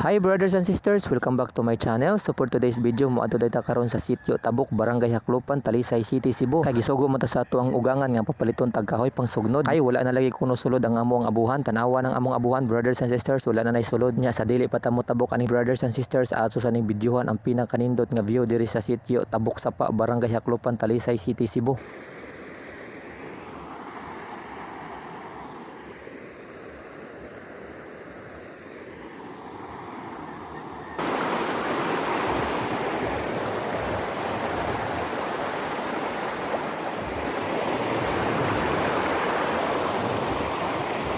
Hi brothers and sisters, welcome back to my channel. So for today's video, mo adto dayta karon sa sitio Tabuk, Barangay Haklupan, Talisay City, Cebu. Kay gisugo man ta sa ato ang ugangan nga papaliton tag kahoy pang sugnod. Ay wala na lagi kuno sulod ang among abuhan, tanawa ng among abuhan brothers and sisters, wala na nay sulod nya sa dili pa ta mo tabok ani brothers and sisters ato sa ning videohan ang pinakanindot nga view diri sa sitio Tabuk Sapa, Barangay Haklupan, Talisay City, Cebu.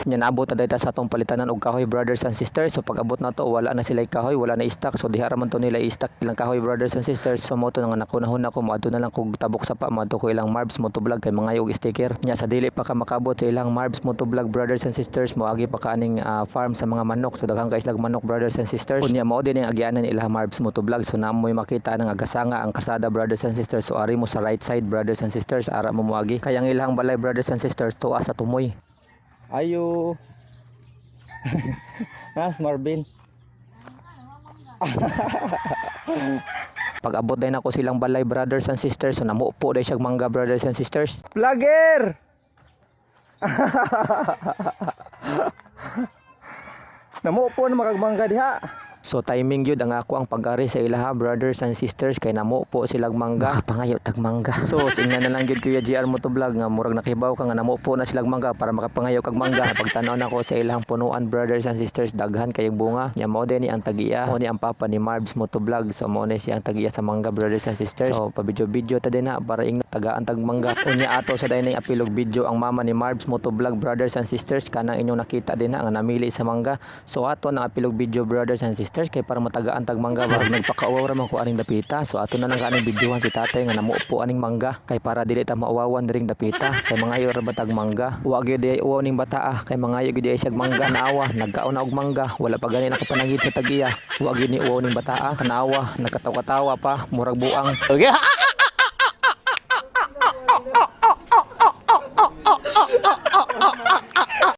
Nya naabot na dayta sa atong palitanan og kahoy brothers and sisters. So pag abot na wala na sila kahoy, wala na stock. So diha man to nila i-stock ilang kahoy brothers and sisters. So mo to nga nakunahon ako moadto na lang kog tabok sa pa moadto ko ilang marbs mo vlog kay mga og sticker. Nya sa dili pa ka makabot sa ilang marbs mo vlog brothers and sisters mo agi pa kaaning ah, farm sa mga manok. So daghang ka islag manok brothers and sisters. Unya mao din ang agianan ilang marbs mo to vlog. So naamoy makita ng agasanga ang kasada brothers and sisters. So ari mo sa right side brothers and sisters ara mo moagi. Kaya ang ilang balay brothers and sisters tuwa sa tumoy. Ayo. Nas Marvin. Pag abot din ako silang balay brothers and sisters, so namupo dahil siya mangga brothers and sisters. Vlogger. Namo po na makagmangga diha. So timing yun ang ako ang pag-ari sa ilaha brothers and sisters kay namupo silang mangga. Makapangayo tag mangga. So ingnan na lang gyud kuya GR mo vlog nga murag nakibaw ka nga namupo na silang mangga para makapangayo kag mangga. Pagtanaw nako sa ilahang punuan brothers and sisters daghan kayong bunga. Nya din ni ang tagiya. Mao ni ang papa ni Marbs mo vlog. So mao ni siya ang tagiya sa mangga brothers and sisters. So pabidyo-video ta din na para ingno tagaan tag mangga. Unya ato sa dayon apilog video ang mama ni Marbs mo vlog brothers and sisters kanang inyong nakita din na nga namili sa mangga. So ato na apilog video brothers and sisters kay para matagaan tag mangga ba nagpakauwaw ra man ko aning dapita. So ato na lang kaning videohan si tatay nga namuupo aning mangga kay para dili ta maawawan diring dapita kay mga ayo ra ba tag mangga. Wa gyud ay uwaw ning bata ah kay mga ayo gyud ay mangga naawa nagkaon na og mangga wala pa gani nakapanagid sa tagiya. Wa gyud ni uwaw ning bata ah kanawa nagkatawa-tawa pa murag buang. Okay.